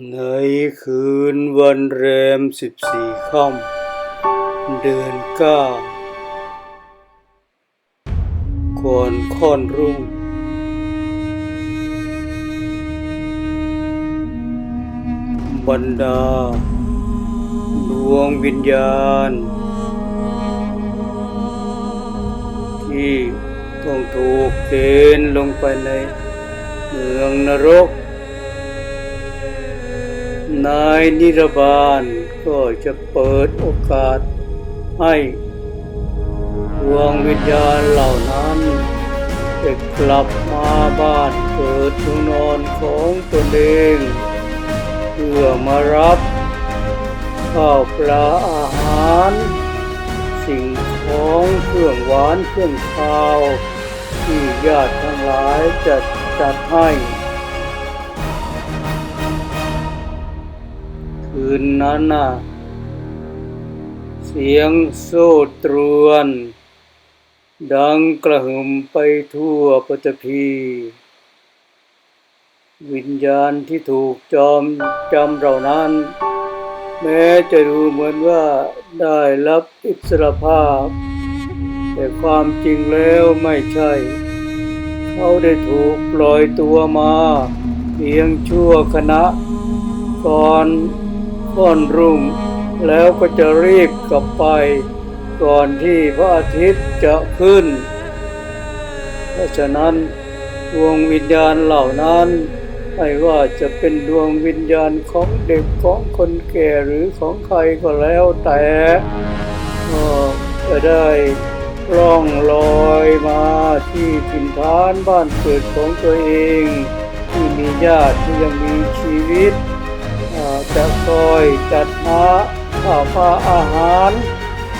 ในคืนวันแรมสิบสี่ค่ำเดือนเก้าก่อนค่อนรุ่ง บรรดา ดวงวิญญาณ ที่ต้องถูกเกณฑ์ลงไปในเมืองนรก นายนิรบาลก็จะเปิดโอกาสให้ดวงวิญญาณเหล่านั้นจะกลับมาบ้านเกิดเมืองนอนของตนเองเพื่อมารับข้าวปลาอาหาร สิ่งของเครื่องหวานเครื่องคาว ที่ญาติทั้งหลายจะจัดให้ นนั้นน่ะ เสียงโซ่ตรวน ดังกระหึ่มไปทั่วปฐพีวิญญาณที่ถูกจอมจำเหล่านั้น แม้จะดูเหมือนว่าได้รับอิสรภาพ แต่ความจริงแล้วไม่ใช่ เขาได้ถูกปล่อยตัวมา เพียงชั่วขณะก่อน ค่อนรุ่ง แล้วก็จะรีบกลับไป ก่อนที่พระอาทิตย์จะขึ้น เพราะฉะนั้นดวงวิญญาณเหล่านั้นไม่ว่าจะเป็นดวงวิญญาณของเด็กของคนแก่หรือของใครก็แล้วแต่ก็จะได้ล่องลอยมาที่ถิ่นฐานบ้านเกิดของตัวเอง ที่มีญาติที่ยังมีชีวิต จะคอยจัดหาข้าวปลาอาหาร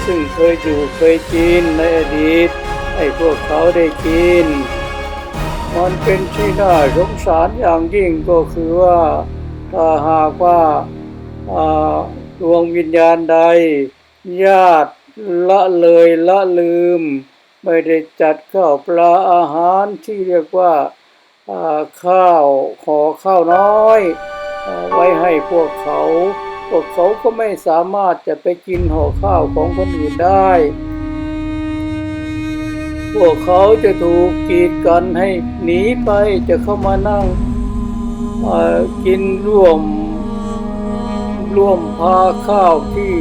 ซึ่งเคยอยู่เคยกินในอดีตให้พวกเขาได้กิน มันเป็นที่น่าสงสารอย่างยิ่งก็คือว่าถ้าหากว่าดวงวิญญาณใด ญาติละเลยละลืม ไม่ได้จัดข้าวปลาอาหารที่เรียกว่าข้าวขอข้าวน้อย ไว้ให้พวกเขา พวกเขาก็ไม่สามารถจะไปกินห่อข้าวของคนอื่นได้ พวกเขาจะถูกกีดกันให้หนีไปจะเข้ามานั่งกินร่วมร่วมพาข้าวที่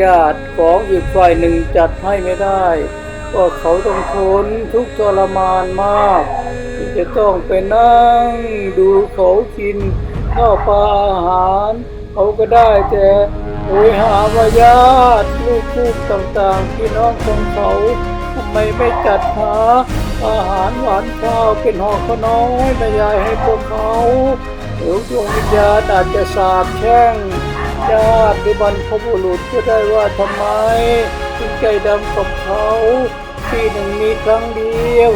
ญาติของอีกฝ่ายหนึ่งจัดให้ไม่ได้ก็เขาต้องทนทุกข์ทรมานมาก ที่จะต้องไปนั่งดูเขากิน ข้าวปลาอาหารเขาก็ได้แต่โหยหาวาญาติลูกๆต่างๆ พี่น้องของเขาทำไมไม่จัดหา อาหารหวานข้าวเป็นห่อข้าวน้อยแม่ยายให้พวกเขาหรือดวงวิญญาณอาจจะสาบแช่งญาติหรือบรรพบุรุษก็ได้ว่าทำไมถึงใจดำกับเขาปีหนึ่งมีครั้งเดียว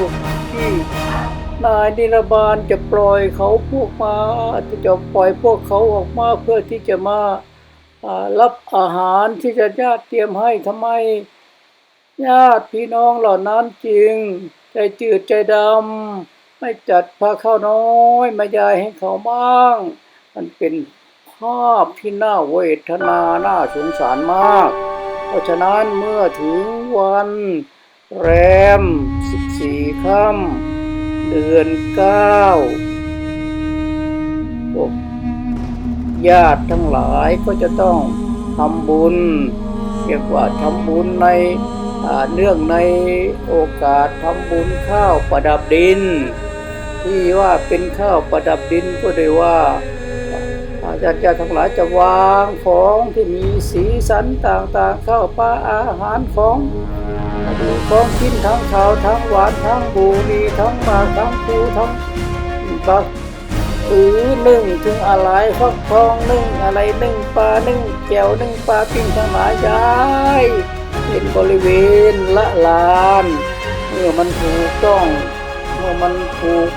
ที่ นายนิรบาลจะปล่อยเขาพวกมาจะปล่อยพวกเขาออกมาเพื่อที่จะมารับอาหารที่จะญาติเตรียมให้ทำไม ญาติพี่น้องเหล่านั้นจริง ใจจืดใจดำไม่จัดพาข้าวน้อยมายายให้เขาบ้าง มันเป็นภาพที่น่าเวทนาน่าสงสารมาก เพราะฉะนั้นเมื่อถึงวันแรมสิบสี่ค่ำ เดือนเก้าพวกญาติทั้งหลายก็จะต้องทำบุญเรียกว่าทำบุญในเนื่องในโอกาสทำบุญข้าวประดับดิน ที่ว่าเป็นข้าวประดับดินก็ได้ว่าอาจารย์จะทั้งหลายจะวางของที่มีสีสันต่างๆ ข้าวปลาอาหารของ ดูของกินทั้งขาวทั้งหวานทั้งบุหรีทั้งหมากทั้งปูทั้งบักอือนึ่งถึงอะไรฟักทองนึ่งอะไรนึ่งปลานึ่งแก้วนึ่งปลาปิ้งทั้งหลายยายเป็นบริเวณละลานเมื่อมันถูกต้องเมื่อมันถูก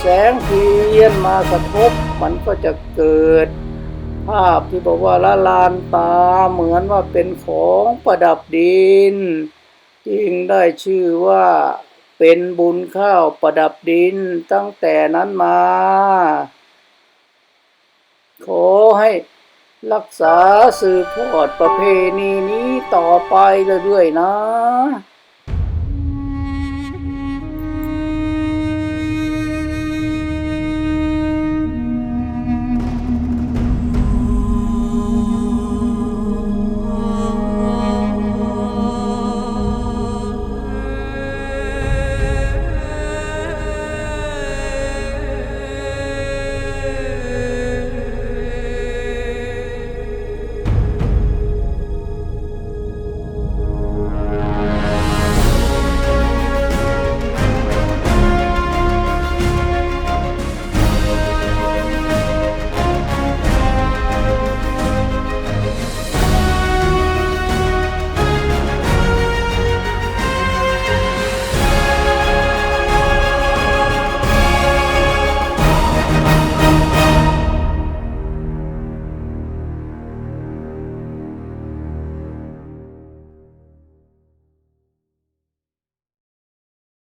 แสงเทียนมากระทบมันก็จะเกิด ภาพที่บอกว่าละลานตาเหมือนว่าเป็นของประดับดินจึงได้ชื่อว่าเป็นบุญข้าวประดับดินตั้งแต่นั้นมา ขอให้รักษาสืบทอดประเพณีนี้ต่อไปเรื่อยๆนะ